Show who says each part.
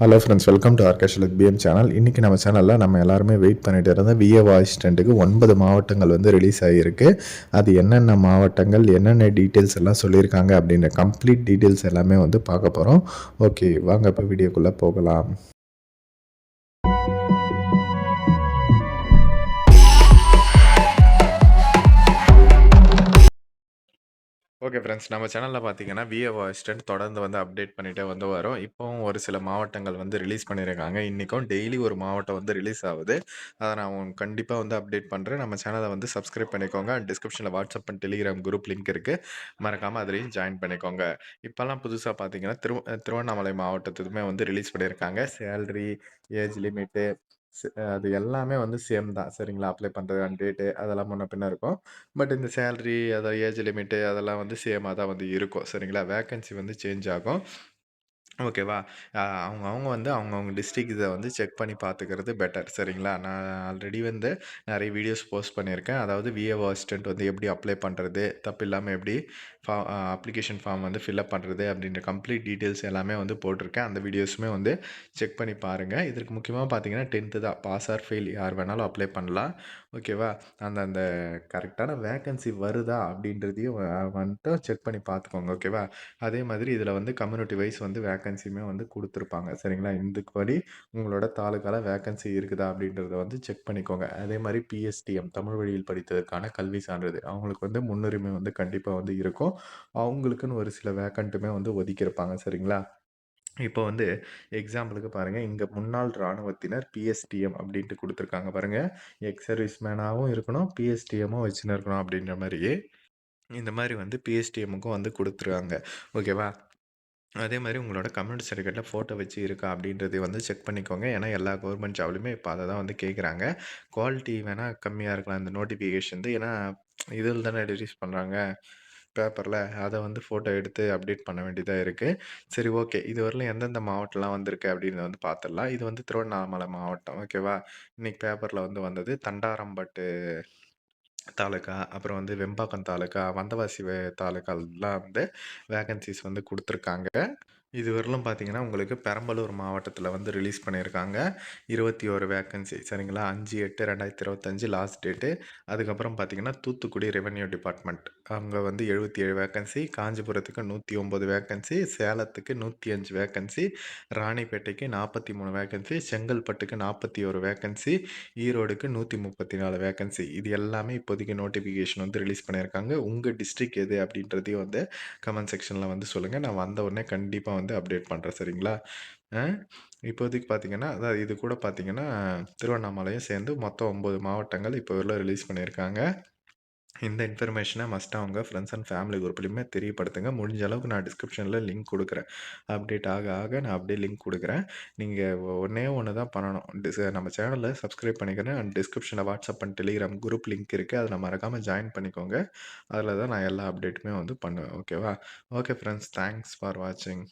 Speaker 1: Hello friends welcome to ஆர்கேஷல் PM channel இன்றைக்கி நம்ம சேனலில் நம்ம எல்லாருமே வெயிட் பண்ணிட்டு இருந்த விஏஓ அசிஸ்டண்ட்டுக்கு ஒன்பது மாவட்டங்கள் வந்து ரிலீஸ் ஆகியிருக்கு அது என்னென்ன மாவட்டங்கள் என்னென்ன டீட்டெயில்ஸ் எல்லாம் சொல்லியிருக்காங்க அப்படின்ற கம்ப்ளீட் டீட்டெயில்ஸ் எல்லாமே வந்து பார்க்க போகிறோம் ஓகே வாங்க இப்போ வீடியோக்குள்ளே போகலாம். ஓகே ஃப்ரெண்ட்ஸ் நம்ம சேனலில் பார்த்தீங்கன்னா விஏஓ அசிஸ்டன்ட் தொடர்ந்து வந்து அப்டேட் பண்ணிகிட்டே வந்து வரோம். இப்போவும் ஒரு சில மாவட்டங்கள் வந்து ரிலீஸ் பண்ணியிருக்காங்க இன்றைக்கும் டெய்லி ஒரு மாவட்டம் வந்து ரிலீஸ் ஆகுது. அதை நான் கண்டிப்பாக வந்து அப்டேட் பண்ணுறேன் நம்ம சேனலை வந்து சப்ஸ்கிரைப் பண்ணிக்கோங்க. டிஸ்கிரிப்ஷனில் WhatsApp and Telegram group link இருக்குது மறக்காமல் அதுலேயும் ஜாயின் பண்ணிக்கோங்க. இப்போல்லாம் புதுசாக பார்த்தீங்கன்னா திரு திருவண்ணாமலை மாவட்டத்துக்குமே வந்து ரிலீஸ் பண்ணியிருக்காங்க சேல்ரி ஏஜ் லிமிட்டு அது எல்லாமே வந்து சேம் தான். சரிங்களா? அப்ளை பண்ணுறதுக்கான டேட்டு அதெல்லாம் முன்ன பின்ன இருக்கும். பட் இந்த சேலரி அதாவது ஏஜ் லிமிட்டு அதெல்லாம் வந்து சேமாக தான் வந்து இருக்கும். சரிங்களா? வேக்கன்சி வந்து சேஞ்ச் ஆகும். ஓகேவா அவங்க அவங்க வந்து அவங்கவுங்க டிஸ்ட்ரிக் இதை வந்து செக் பண்ணி பார்த்துக்கிறது பெட்டர் சரிங்களா? நான் ஆல்ரெடி வந்து நிறைய வீடியோஸ் போஸ்ட் பண்ணியிருக்கேன். அதாவது விஏஓ அசிஸ்டன்ட் வந்து எப்படி அப்ளை பண்ணுறது தப்பு இல்லாமல் எப்படி ஃபா அப்ளிகேஷன் ஃபார்ம் வந்து ஃபில்அப் பண்ணுறது அப்படின்ற கம்ப்ளீட் டீட்டெயில்ஸ் எல்லாமே வந்து போட்டிருக்கேன். அந்த வீடியோஸுமே வந்து செக் பண்ணி பாருங்கள் இதற்கு முக்கியமாக பார்த்தீங்கன்னா டென்த்து தான். பாஸ் ஆர் ஃபெயில் யார் வேணாலும் அப்ளை பண்ணலாம். ஓகேவா அந்த அந்த கரெக்டான வேக்கன்சி வருதா அப்படின்றதையும் வந்துட்டு செக் பண்ணி பார்த்துக்கோங்க ஓகேவா அதே மாதிரி இதில் வந்து கம்யூனிட்டி வைஸ் வந்து வேக்கன்சியுமே வந்து கொடுத்துருப்பாங்க. சரிங்களா? இதுக்குபடி உங்களோட தாலுக்கால வேக்கன்சி இருக்குதா அப்படின்றத வந்து செக் பண்ணிக்கோங்க. அதே மாதிரி பிஎஸ்டிஎம் தமிழ் வழியில் படித்ததற்கான கல்வி சான்றிதழ். அவங்களுக்கு வந்து முன்னுரிமை வந்து கண்டிப்பாக வந்து இருக்கும். அவங்களுக்குன்னு ஒரு சில வேக்கண்ட்டுமே வந்து ஒதுக்கியிருப்பாங்க. சரிங்களா? இப்போ வந்து எக்ஸாம்பிளுக்கு பாருங்கள் இங்கே முன்னாள் இராணுவத்தினர் பிஎஸ்டிஎம் அப்படின்ட்டு கொடுத்துருக்காங்க பாருங்கள் எக்ஸ் சர்வீஸ் மேனாகவும் இருக்கணும் பிஎஸ்டிஎம்மும் வச்சுன்னு இருக்கணும் அப்படின்ற மாதிரி. இந்த மாதிரி வந்து பிஎஸ்டிஎம்முக்கும் வந்து கொடுத்துருக்காங்க. ஓகேவா? அதே மாதிரி உங்களோட கம்யூனிட்டி சர்டிஃபிகேட்டில் ஃபோட்டோ வச்சு இருக்கா அப்படின்றதை வந்து செக் பண்ணிக்கோங்க. ஏன்னா எல்லா கவர்மெண்ட் ஜாப்லையுமே இப்போ அதை தான் வந்து கேட்குறாங்க குவாலிட்டி வேணால் கம்மியாக இருக்கலாம் இந்த நோட்டிஃபிகேஷன் ஏன்னா இதில் தானே ரிலீஸ் பண்ணுறாங்க பேப்பரில் அதை வந்து ஃபோட்டோ எடுத்து அப்டேட் பண்ண வேண்டியதாக இருக்குது சரி ஓகே இது வரலாம் எந்தெந்த மாவட்டம்லாம் வந்திருக்கு அப்படின்னு வந்து பார்த்துடலாம் இது வந்து திருவண்ணாமலை மாவட்டம் ஓகேவா இன்றைக்கி பேப்பரில் வந்து வந்தது தண்டாரம்பட்டு தாலுக்கா அப்புறம் வந்து வெம்பாக்கம் தாலுக்கா வந்தவாசி தாலுக்காலாம் வந்து வேகன்சிஸ் வந்து கொடுத்துருக்காங்க. இதுவரையிலும் பார்த்தீங்கன்னா உங்களுக்கு பெரம்பலூர் மாவட்டத்தில் வந்து ரிலீஸ் பண்ணியிருக்காங்க. இருபத்தி ஒரு வேக்கன்சி சரிங்களா? அஞ்சு எட்டு ரெண்டாயிரத்தி இருபத்தஞ்சி லாஸ்ட் டேட்டு அதுக்கப்புறம் பார்த்தீங்கன்னா தூத்துக்குடி ரெவென்யூ டிபார்ட்மெண்ட் அங்கே வந்து எழுபத்தி ஏழு வேக்கன்சி காஞ்சிபுரத்துக்கு நூற்றி ஒம்பது வேக்கன்சி சேலத்துக்கு நூற்றி அஞ்சு வேக்கன்சி ராணிப்பேட்டைக்கு நாற்பத்தி மூணு வேக்கன்சி செங்கல்பட்டுக்கு நாற்பத்தி ஒரு வேக்கன்சி ஈரோடுக்கு நூற்றி முப்பத்தி நாலு வேக்கன்சி இது எல்லாமே இப்போதைக்கு நோட்டிஃபிகேஷன் வந்து ரிலீஸ் பண்ணியிருக்காங்க. உங்கள் டிஸ்ட்ரிக் எது அப்படின்றதையும் வந்து கமெண்ட் செக்ஷனில் வந்து சொல்லுங்கள் நான் வந்த உடனே கண்டிப்பாக வந்து அப்டேட் பண்ணுறேன் சரிங்களா? இப்போதைக்கு பார்த்தீங்கன்னா அதாவது இது கூட பார்த்தீங்கன்னா திருவண்ணாமலையும் சேர்ந்து மொத்தம் ஒம்பது மாவட்டங்கள் இப்போ உள்ள ரிலீஸ் பண்ணியிருக்காங்க. இந்த இன்ஃபர்மேஷனை மஸ்ட்டாக அவங்க ஃப்ரெண்ட்ஸ் அண்ட் ஃபேமிலி குரூப்லையுமே தெரியப்படுத்துங்க. முடிஞ்ச அளவுக்கு நான் டிஸ்கிரிப்ஷனில் லிங்க் கொடுக்குறேன். அப்டேட் ஆக ஆக நான் அப்படியே லிங்க் கொடுக்குறேன். நீங்கள் ஒன்றே ஒன்று தான் பண்ணணும். டிஸ் நம்ம சேனலில் சப்ஸ்கிரைப் பண்ணிக்கிறேன் அண்ட் டிஸ்கிரிப்ஷனில் WhatsApp and Telegram group link இருக்குது அதில் மறக்காமல் ஜாயின் பண்ணிக்கோங்க. அதில் தான் நான் எல்லா அப்டேட்டுமே வந்து பண்ணுவேன். ஓகேவா ஓகே ஃப்ரெண்ட்ஸ் தேங்க்ஸ் ஃபார் வாட்சிங்